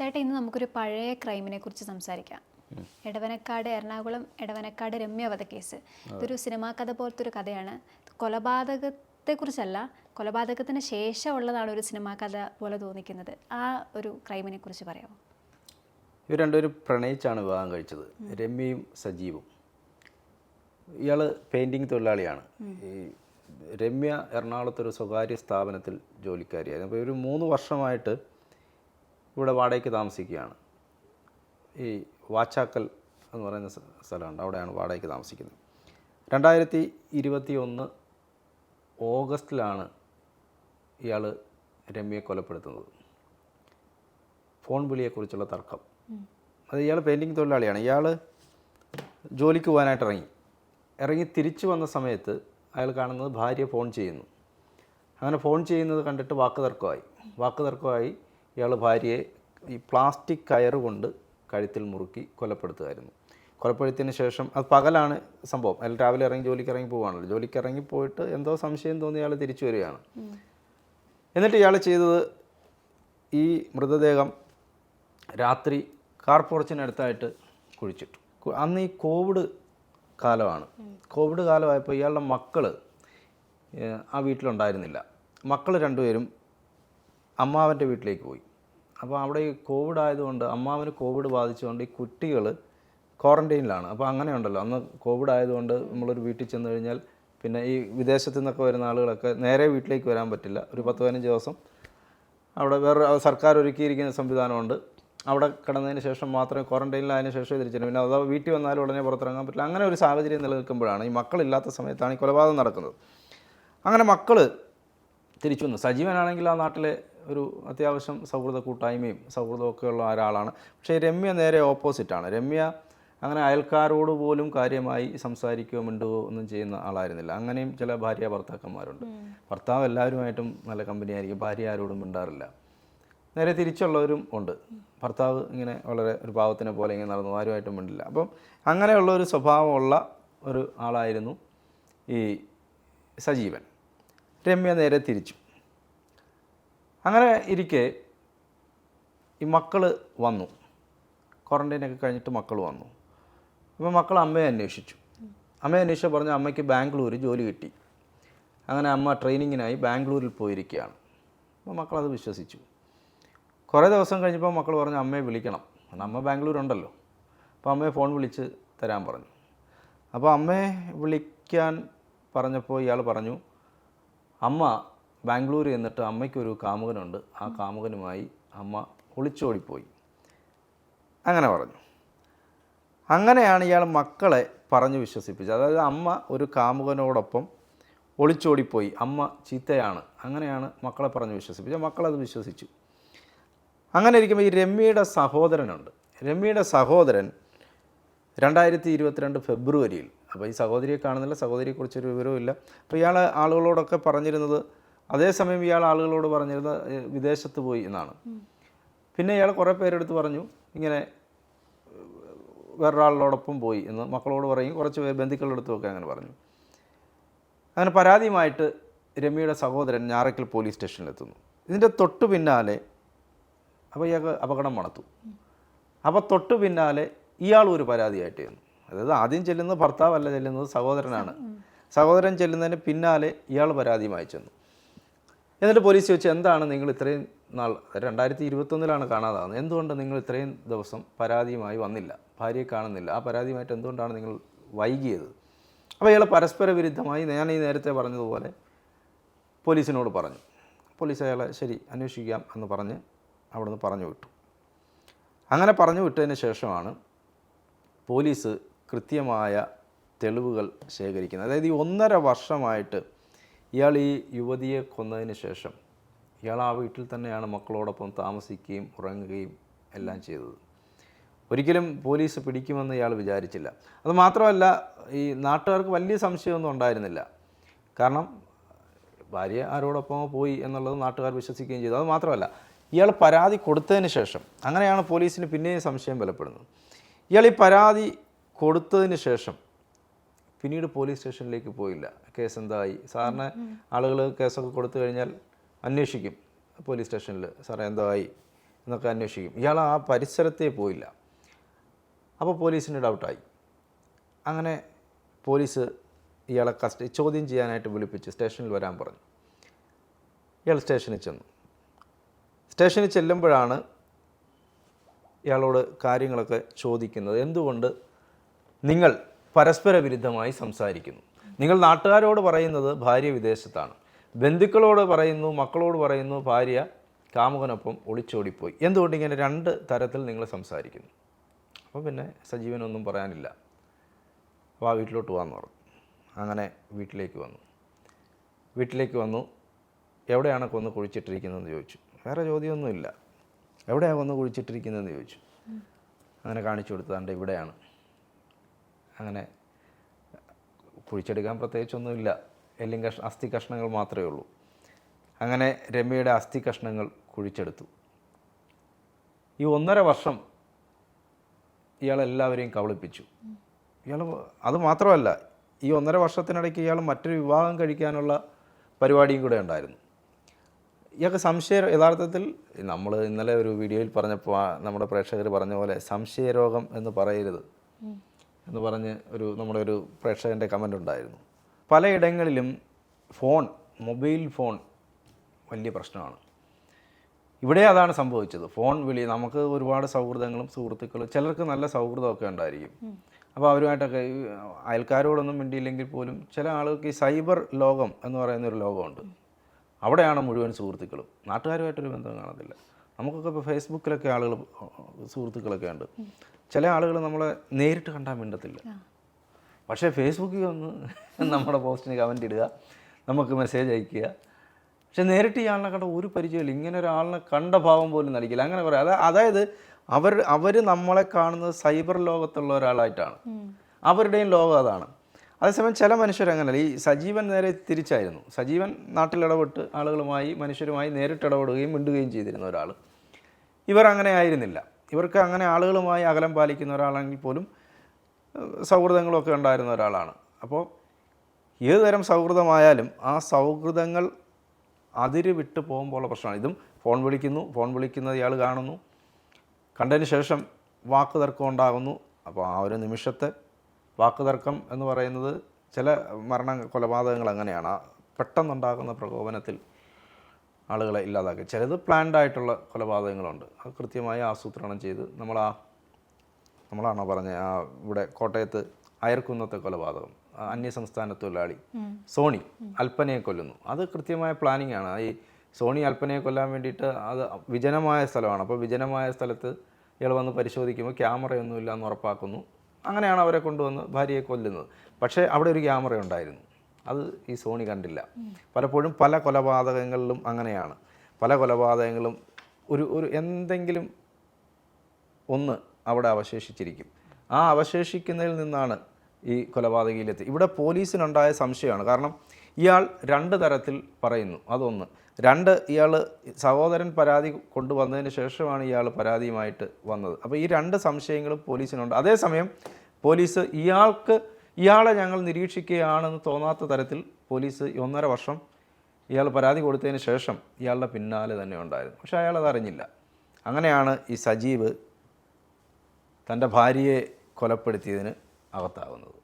ചേട്ടാ ഇന്ന് നമുക്കൊരു പഴയ ക്രൈമിനെ കുറിച്ച് സംസാരിക്കാം. എടവനക്കാട് എറണാകുളം എടവനക്കാട് രമ്യ കേസ്. ഇതൊരു സിനിമാ കഥ പോലത്തെ ഒരു കഥയാണ്. കൊലപാതകത്തെക്കുറിച്ചല്ല കൊലപാതകത്തിന് ശേഷമുള്ളതാണ് ഒരു സിനിമാ കഥ പോലെ തോന്നിക്കുന്നത്. ആ ഒരു ക്രൈമിനെ കുറിച്ച് പറയാമോ? ഇവർ രണ്ടുപേരും പ്രണയിച്ചാണ് വിവാഹം കഴിച്ചത്. രമ്യയും സജീവും. ഇയാൾ പെയിന്റിങ് തൊഴിലാളിയാണ്. ഈ രമ്യ എറണാകുളത്തൊരു സ്വകാര്യ സ്ഥാപനത്തിൽ ജോലിക്കാരിയായിരുന്നു. അപ്പോൾ ഒരു മൂന്ന് വർഷമായിട്ട് ഇവിടെ വാടകയ്ക്ക് താമസിക്കുകയാണ്. ഈ വാച്ചാക്കൽ എന്ന് പറയുന്ന സ്ഥലമുണ്ട്. അവിടെയാണ് വാടകയ്ക്ക് താമസിക്കുന്നത്. രണ്ടായിരത്തി ഇരുപത്തി ഒന്ന് ഓഗസ്റ്റിലാണ് ഇയാൾ രമ്യയെ കൊലപ്പെടുത്തുന്നത്. ഫോൺ വിളിയെക്കുറിച്ചുള്ള തർക്കം. അത് ഇയാൾ പെയിന്റിങ് തൊഴിലാളിയാണ്. ഇയാൾ ജോലിക്ക് പോകാനായിട്ട് ഇറങ്ങി ഇറങ്ങി തിരിച്ചു വന്ന സമയത്ത് അയാൾ കാണുന്നത് ഭാര്യ ഫോൺ ചെയ്യുന്നു. അങ്ങനെ ഫോൺ ചെയ്യുന്നത് കണ്ടിട്ട് വാക്ക് തർക്കമായി വാക്ക് തർക്കമായി ഇയാൾ ഭാര്യയെ ഈ പ്ലാസ്റ്റിക് കയറ് കൊണ്ട് കഴുത്തിൽ മുറുക്കി കൊലപ്പെടുത്തുമായിരുന്നു കൊലപ്പെടുത്തിയതിന് ശേഷം അത് പകലാണ് സംഭവം. അയാൾ രാവിലെ ഇറങ്ങി ജോലിക്ക് ഇറങ്ങി പോവുകയാണല്ലോ. ജോലിക്ക് ഇറങ്ങി പോയിട്ട് എന്തോ സംശയം തോന്നി ഇയാൾ തിരിച്ചു വരികയാണ്. എന്നിട്ട് ഇയാൾ ചെയ്തത് ഈ മൃതദേഹം രാത്രി കാർ പോർച്ചിനടുത്തായിട്ട് കുഴിച്ചിട്ടു അന്ന് ഈ കോവിഡ് കാലമാണ്. കോവിഡ് കാലമായപ്പോൾ ഇയാളുടെ മക്കൾ ആ വീട്ടിലുണ്ടായിരുന്നില്ല. മക്കൾ രണ്ടുപേരും അമ്മാവന്റെ വീട്ടിലേക്ക് പോയി. അപ്പോൾ അവിടെ ഈ കോവിഡ് ആയതുകൊണ്ട് അമ്മാവിന് കോവിഡ് ബാധിച്ചുകൊണ്ട് ഈ കുട്ടികൾ ക്വാറന്റൈനിലാണ്. അപ്പോൾ അങ്ങനെ ഉണ്ടല്ലോ അന്ന് കോവിഡ് ആയതുകൊണ്ട് നമ്മളൊരു വീട്ടിൽ ചെന്ന് കഴിഞ്ഞാൽ പിന്നെ ഈ വിദേശത്തു നിന്നൊക്കെ വരുന്ന ആളുകളൊക്കെ നേരെ വീട്ടിലേക്ക് വരാൻ പറ്റില്ല. ഒരു പത്ത് പതിനഞ്ച് ദിവസം അവിടെ വേറെ സർക്കാർ ഒരുക്കിയിരിക്കുന്ന സംവിധാനമുണ്ട്. അവിടെ കിടന്നതിന് ശേഷം മാത്രമേ ക്വാറന്റൈനിലായതിന് ശേഷം തിരിച്ചു പിന്നെ അഥവാ വീട്ടിൽ വന്നാലും ഉടനെ പുറത്തിറങ്ങാൻ പറ്റില്ല. അങ്ങനെ ഒരു സാഹചര്യം നിലനിൽക്കുമ്പോഴാണ് ഈ മക്കളില്ലാത്ത സമയത്താണ് ഈ കൊലപാതകം നടക്കുന്നത്. അങ്ങനെ മക്കൾ തിരിച്ചു വന്നു. സജീവനാണെങ്കിൽ ആ നാട്ടിലെ ഒരു അത്യാവശ്യം സൗഹൃദ കൂട്ടായ്മയും സൗഹൃദമൊക്കെ ഉള്ള ഒരാളാണ്. പക്ഷേ രമ്യ നേരെ ഓപ്പോസിറ്റാണ് രമ്യ അങ്ങനെ അയൽക്കാരോട് പോലും കാര്യമായി സംസാരിക്കുകയോ മിണ്ടുകയോ ഒന്നും ചെയ്യുന്ന ആളായിരുന്നില്ല. അങ്ങനെയും ചില ഭാര്യ ഭർത്താക്കന്മാരുണ്ട്. ഭർത്താവ് എല്ലാവരുമായിട്ടും നല്ല കമ്പനി ആയിരിക്കും. ഭാര്യ ആരോടും മിണ്ടാറില്ല. നേരെ തിരിച്ചുള്ളവരും ഉണ്ട്. ഭർത്താവ് ഇങ്ങനെ വളരെ ഒരു പാവത്തിനെ പോലെ ഇങ്ങനെ നടന്നു. ആരുമായിട്ടും മിണ്ടില്ല. അപ്പം അങ്ങനെയുള്ള ഒരു സ്വഭാവമുള്ള ഒരു ആളായിരുന്നു ഈ സജീവൻ. രമ്യ നേരെ തിരിച്ചു. അങ്ങനെ ഇരിക്കെ ഈ മക്കൾ വന്നു. ക്വാറന്റൈനൊക്കെ കഴിഞ്ഞിട്ട് മക്കൾ വന്നു. അപ്പോൾ മക്കൾ അമ്മയെ അന്വേഷിച്ചു. അമ്മയെ അന്വേഷിച്ചാൽ പറഞ്ഞു അമ്മയ്ക്ക് ബാംഗ്ലൂർ ജോലി കിട്ടി. അങ്ങനെ അമ്മ ട്രെയിനിങ്ങിനായി ബാംഗ്ലൂരിൽ പോയിരിക്കുകയാണ് അപ്പോൾ മക്കളത് വിശ്വസിച്ചു. കുറേ ദിവസം കഴിഞ്ഞപ്പോൾ മക്കൾ പറഞ്ഞു അമ്മയെ വിളിക്കണം. കാരണം അമ്മ ബാംഗ്ലൂർ ഉണ്ടല്ലോ അപ്പോൾ അമ്മയെ ഫോൺ വിളിച്ച് തരാൻ പറഞ്ഞു. അപ്പോൾ അമ്മയെ വിളിക്കാൻ പറഞ്ഞപ്പോൾ ഇയാൾ പറഞ്ഞു അമ്മ ബാംഗ്ലൂർ എന്നിട്ട് അമ്മയ്ക്കൊരു കാമുകനുണ്ട്. ആ കാമുകനുമായി അമ്മ ഒളിച്ചോടിപ്പോയി അങ്ങനെ പറഞ്ഞു. അങ്ങനെയാണ് ഇയാൾ മക്കളെ പറഞ്ഞു വിശ്വസിപ്പിച്ചത്. അതായത് അമ്മ ഒരു കാമുകനോടൊപ്പം ഒളിച്ചോടിപ്പോയി. അമ്മ ചീത്തയാണ്. അങ്ങനെയാണ് മക്കളെ പറഞ്ഞ് വിശ്വസിപ്പിച്ചത്. മക്കളത് വിശ്വസിച്ചു. അങ്ങനെ ഇരിക്കുമ്പോൾ ഈ രമ്യയുടെ സഹോദരനുണ്ട്. രമ്യയുടെ സഹോദരൻ രണ്ടായിരത്തി ഇരുപത്തിരണ്ട് ഫെബ്രുവരിയിൽ അപ്പോൾ ഈ സഹോദരിയെ കാണുന്നില്ല സഹോദരിയെക്കുറിച്ചൊരു വിവരവും ഇല്ല അപ്പോൾ ഇയാൾ ആളുകളോടൊക്കെ പറഞ്ഞിരുന്നത് അതേസമയം ഇയാൾ ആളുകളോട് പറഞ്ഞിരുന്നത് വിദേശത്ത് പോയി എന്നാണ്. പിന്നെ ഇയാൾ കുറേ പേരെടുത്ത് പറഞ്ഞു ഇങ്ങനെ വേറൊരാളോടൊപ്പം പോയി എന്ന് മക്കളോട് പറയും. കുറച്ച് പേര് ബന്ധുക്കളുടെ അടുത്തുമൊക്കെ അങ്ങനെ പറഞ്ഞു. അങ്ങനെ പരാതിയുമായിട്ട് രമ്യയുടെ സഹോദരൻ ഞാറക്കൽ പോലീസ് സ്റ്റേഷനിലെത്തുന്നു. ഇതിന്റെ തൊട്ടു പിന്നാലെ അപ്പോൾ ഇയാൾക്ക് അപകടം മണത്തു. അപ്പോൾ തൊട്ടു പിന്നാലെ ഇയാൾ ഒരു പരാതിയായിട്ട് ചെന്നു അതായത് ആദ്യം ചെല്ലുന്നത് ഭർത്താവല്ല ചെല്ലുന്നത് സഹോദരനാണ്. സഹോദരൻ ചെല്ലുന്നതിന് പിന്നാലെ ഇയാൾ പരാതിയുമായി ചെന്നു. എന്നിട്ട് പോലീസ് ചോദിച്ചു എന്താണ് നിങ്ങൾ ഇത്രയും നാൾ രണ്ടായിരത്തി ഇരുപത്തൊന്നിലാണ് കാണാതാവുന്നത്? എന്തുകൊണ്ട് നിങ്ങൾ ഇത്രയും ദിവസം പരാതിയുമായി വന്നില്ല? ഭാര്യയെ കാണുന്നില്ല. ആ പരാതിയുമായിട്ട് എന്തുകൊണ്ടാണ് നിങ്ങൾ വൈകിയത്? അപ്പോൾ ഇയാൾ പരസ്പര വിരുദ്ധമായി ഞാൻ ഈ നേരത്തെ പറഞ്ഞതുപോലെ പോലീസിനോട് പറഞ്ഞു. പോലീസ് അയാളെ ശരി അന്വേഷിക്കാം എന്ന് പറഞ്ഞ് അവിടുന്ന് പറഞ്ഞു വിട്ടു. അങ്ങനെ പറഞ്ഞു വിട്ടതിന് ശേഷമാണ് പോലീസ് കൃത്യമായ തെളിവുകൾ ശേഖരിക്കുന്നത്. അതായത് ഈ ഒന്നര വർഷമായിട്ട് ഇയാൾ ഈ യുവതിയെ കൊന്നതിന് ശേഷം ഇയാൾ ആ വീട്ടിൽ തന്നെയാണ് മക്കളോടൊപ്പം താമസിക്കുകയും ഉറങ്ങുകയും എല്ലാം ചെയ്തത്. ഒരിക്കലും പോലീസ് പിടിക്കുമെന്ന് ഇയാൾ വിചാരിച്ചില്ല. അത് മാത്രമല്ല ഈ നാട്ടുകാർക്ക് വലിയ സംശയമൊന്നും ഉണ്ടായിരുന്നില്ല. കാരണം ഭാര്യ ആരോടൊപ്പം പോയി എന്നുള്ളത് നാട്ടുകാർ വിശ്വസിക്കുകയും ചെയ്തു. അത് മാത്രമല്ല ഇയാൾ പരാതി കൊടുത്തതിന് ശേഷം അങ്ങനെയാണ് പോലീസിന് പിന്നെയും സംശയം ബലപ്പെടുന്നത്. ഇയാൾ ഈ പരാതി കൊടുത്തതിന് ശേഷം പിന്നീട് പോലീസ് സ്റ്റേഷനിലേക്ക് പോയില്ല. കേസ് എന്തായി സാറിന് ആളുകൾ കേസൊക്കെ കൊടുത്തു കഴിഞ്ഞാൽ അന്വേഷിക്കും. പോലീസ് സ്റ്റേഷനിൽ സാറേ എന്തായി? എന്നൊക്കെ അന്വേഷിക്കും. ഇയാൾ ആ പരിസരത്തെ പോയില്ല. അപ്പോൾ പോലീസിന് ഡൗട്ടായി. അങ്ങനെ പോലീസ് ഇയാളെ കസ്റ്റഡി ചോദ്യം ചെയ്യാനായിട്ട് വിളിപ്പിച്ച് സ്റ്റേഷനിൽ വരാൻ പറഞ്ഞു. ഇയാൾ സ്റ്റേഷനിൽ ചെന്നു. സ്റ്റേഷനിൽ ചെല്ലുമ്പോഴാണ് ഇയാളോട് കാര്യങ്ങളൊക്കെ ചോദിക്കുന്നത്. എന്തുകൊണ്ട് നിങ്ങൾ പരസ്പര വിരുദ്ധമായി സംസാരിക്കുന്നു. നിങ്ങൾ നാട്ടുകാരോട് പറയുന്നത് ഭാര്യ വിദേശത്താണ്. ബന്ധുക്കളോട് പറയുന്നു മക്കളോട് പറയുന്നു ഭാര്യ കാമുകനൊപ്പം ഒളിച്ചോടിപ്പോയി. എന്തുകൊണ്ട് ഇങ്ങനെ രണ്ട് തരത്തിൽ നിങ്ങൾ സംസാരിക്കുന്നു? അപ്പോൾ പിന്നെ സജീവനൊന്നും പറയാനില്ല. ആ വീട്ടിലോട്ട് പോകാൻ പറഞ്ഞു. അങ്ങനെ വീട്ടിലേക്ക് വന്നു. വീട്ടിലേക്ക് വന്നു. എവിടെയാണ് കൊന്ന് കുഴിച്ചിട്ടിരിക്കുന്നതെന്ന് ചോദിച്ചു. വേറെ ചോദ്യമൊന്നുമില്ല. എവിടെയാണ് കൊന്ന് കുഴിച്ചിട്ടിരിക്കുന്നതെന്ന് ചോദിച്ചു. അങ്ങനെ കാണിച്ചു കൊടുത്തതാണ്ട് ഇവിടെയാണ്. അങ്ങനെ കുഴിച്ചെടുക്കാൻ പ്രത്യേകിച്ചൊന്നുമില്ല. എല്ലിങ് കഷ അസ്ഥി കഷ്ണങ്ങൾ മാത്രമേ ഉള്ളൂ. അങ്ങനെ രമ്യയുടെ അസ്ഥി കഷ്ണങ്ങൾ കുഴിച്ചെടുത്തു. ഈ ഒന്നര വർഷം ഇയാളെല്ലാവരെയും കബളിപ്പിച്ചു. ഇയാൾ അത് മാത്രമല്ല ഈ ഒന്നര വർഷത്തിനിടയ്ക്ക് ഇയാൾ മറ്റൊരു വിവാഹം കഴിക്കാനുള്ള പരിപാടിയും കൂടെ ഉണ്ടായിരുന്നു. ഇയാൾക്ക് സംശയ യഥാർത്ഥത്തിൽ നമ്മൾ ഇന്നലെ ഒരു വീഡിയോയിൽ പറഞ്ഞപ്പോൾ നമ്മുടെ പ്രേക്ഷകർ പറഞ്ഞ പോലെ സംശയരോഗം എന്ന് പറയരുത്. എന്ന് പറഞ്ഞ് ഒരു നമ്മുടെ ഒരു പ്രേക്ഷകന്റെ കമന്റ് ഉണ്ടായിരുന്നു. പലയിടങ്ങളിലും ഫോൺ മൊബൈൽ ഫോൺ വലിയ പ്രശ്നമാണ്. ഇവിടെ അതാണ് സംഭവിച്ചത്. ഫോൺ വിളി നമുക്ക് ഒരുപാട് സൗഹൃദങ്ങളും സുഹൃത്തുക്കളും ചിലർക്ക് നല്ല സൗഹൃദമൊക്കെ ഉണ്ടായിരിക്കും. അപ്പോൾ അവരുമായിട്ടൊക്കെ അയൽക്കാരോടൊന്നും മിണ്ടിയില്ലെങ്കിൽ പോലും ചില ആളുകൾക്ക് ഈ സൈബർ ലോകം എന്ന് പറയുന്ന ഒരു ലോകമുണ്ട്. അവിടെയാണ് മുഴുവൻ സുഹൃത്തുക്കളും. നാട്ടുകാരുമായിട്ടൊരു ബന്ധം കാണത്തില്ല. നമുക്കൊക്കെ ഇപ്പോൾ ഫേസ്ബുക്കിലൊക്കെ ആളുകൾ സുഹൃത്തുക്കളൊക്കെ ഉണ്ട്. ചില ആളുകൾ നമ്മളെ നേരിട്ട് കണ്ടാൽ മിണ്ടത്തില്ല. പക്ഷേ ഫേസ്ബുക്കിൽ ഒന്ന് നമ്മുടെ പോസ്റ്റിന് കമന്റ് ഇടുക നമുക്ക് മെസ്സേജ് അയക്കുക പക്ഷെ നേരിട്ട് ഈ ആളിനെ കണ്ട ഒരു പരിചയമില്ല ഇങ്ങനെ ഒരാളിനെ കണ്ട ഭാവം പോലും നടിക്കില്ല. അങ്ങനെ പറയാം. അതാ അതായത് അവർ അവർ നമ്മളെ കാണുന്നത് സൈബർ ലോകത്തുള്ള ഒരാളായിട്ടാണ്. അവരുടെയും ലോകം അതാണ്. അതേസമയം ചില മനുഷ്യരങ്ങനല്ല. ഈ സജീവൻ നേരെ തിരിച്ചായിരുന്നു. സജീവൻ നാട്ടിലിടപെട്ട് ആളുകളുമായി മനുഷ്യരുമായി നേരിട്ട് ഇടപെടുകയും മിണ്ടുകയും ചെയ്തിരുന്ന ഒരാൾ ഇവർ അങ്ങനെ ആയിരുന്നില്ല. ഇവർക്ക് അങ്ങനെ ആളുകളുമായി അകലം പാലിക്കുന്ന ഒരാളാണെങ്കിൽ പോലും സൗഹൃദങ്ങളൊക്കെ ഉണ്ടായിരുന്ന ഒരാളാണ്. അപ്പോൾ ഏത് തരം സൗഹൃദമായാലും ആ സൗഹൃദങ്ങൾ അതിര് വിട്ട് പോകുമ്പോഴുള്ള പ്രശ്നമാണ്. ഇതും ഫോൺ വിളിക്കുന്നു ഫോൺ വിളിക്കുന്നത് ഇയാൾ കാണുന്നു. കണ്ടതിന് ശേഷം വാക്ക് തർക്കം ഉണ്ടാകുന്നു. അപ്പോൾ ആ ഒരു നിമിഷത്തെ വാക്ക് തർക്കം എന്ന് പറയുന്നത് ചില മരണ കൊലപാതകങ്ങൾ അങ്ങനെയാണ്. പെട്ടെന്നുണ്ടാകുന്ന പ്രകോപനത്തിൽ ആളുകളെ ഇല്ലാതാക്കി. ചിലത് പ്ലാൻഡ് ആയിട്ടുള്ള കൊലപാതകങ്ങളുണ്ട്. അത് കൃത്യമായി ആസൂത്രണം ചെയ്ത് നമ്മൾ ആ നമ്മളാണോ പറഞ്ഞത് ആ ഇവിടെ കോട്ടയത്ത് അയർക്കുന്നത്തെ കൊലപാതകം അന്യസംസ്ഥാന തൊഴിലാളി സോണി അൽപ്പനയെ കൊല്ലുന്നു. അത് കൃത്യമായ പ്ലാനിങ് ആണ്. ഈ സോണി അൽപ്പനയെ കൊല്ലാൻ വേണ്ടിയിട്ട് അത് വിജനമായ സ്ഥലമാണ്. അപ്പോൾ വിജനമായ സ്ഥലത്ത് ഇയാൾ വന്ന് പരിശോധിക്കുമ്പോൾ ക്യാമറയൊന്നുമില്ല എന്ന് ഉറപ്പാക്കുന്നു. അങ്ങനെയാണ് അവരെ കൊണ്ടുവന്ന് ഭാര്യയെ കൊല്ലുന്നത്. പക്ഷേ അവിടെ ഒരു ക്യാമറ ഉണ്ടായിരുന്നു. അത് ഈ സോണി കണ്ടില്ല. പലപ്പോഴും പല കൊലപാതകങ്ങളിലും അങ്ങനെയാണ്. പല കൊലപാതകങ്ങളും ഒരു ഒരു എന്തെങ്കിലും ഒന്ന് അവിടെ അവശേഷിച്ചിരിക്കും. ആ അവശേഷിക്കുന്നതിൽ നിന്നാണ് ഈ കൊലപാതകയിലെത്തി ഇവിടെ പോലീസിനുണ്ടായ സംശയമാണ്. കാരണം ഇയാൾ രണ്ട് തരത്തിൽ പറയുന്നു. അതൊന്ന്. രണ്ട് ഇയാൾ സഹോദരൻ പരാതി കൊണ്ടുവന്നതിന് ശേഷമാണ് ഇയാൾ പരാതിയുമായിട്ട് വന്നത്. അപ്പോൾ ഈ രണ്ട് സംശയങ്ങളും പോലീസിനുണ്ട്. അതേസമയം പോലീസ് ഇയാൾക്ക് ഇയാളെ ഞങ്ങൾ നിരീക്ഷിക്കുകയാണെന്ന് തോന്നാത്ത തരത്തിൽ പോലീസ് ഒന്നര വർഷം ഇയാൾ പരാതി കൊടുത്തതിന് ശേഷം ഇയാളുടെ പിന്നാലെ തന്നെ ഉണ്ടായിരുന്നു. പക്ഷേ അയാൾ അതറിഞ്ഞില്ല. അങ്ങനെയാണ് ഈ സജീവ് തന്റെ ഭാര്യയെ കൊലപ്പെടുത്തിയതിന് അകത്താകുന്നത്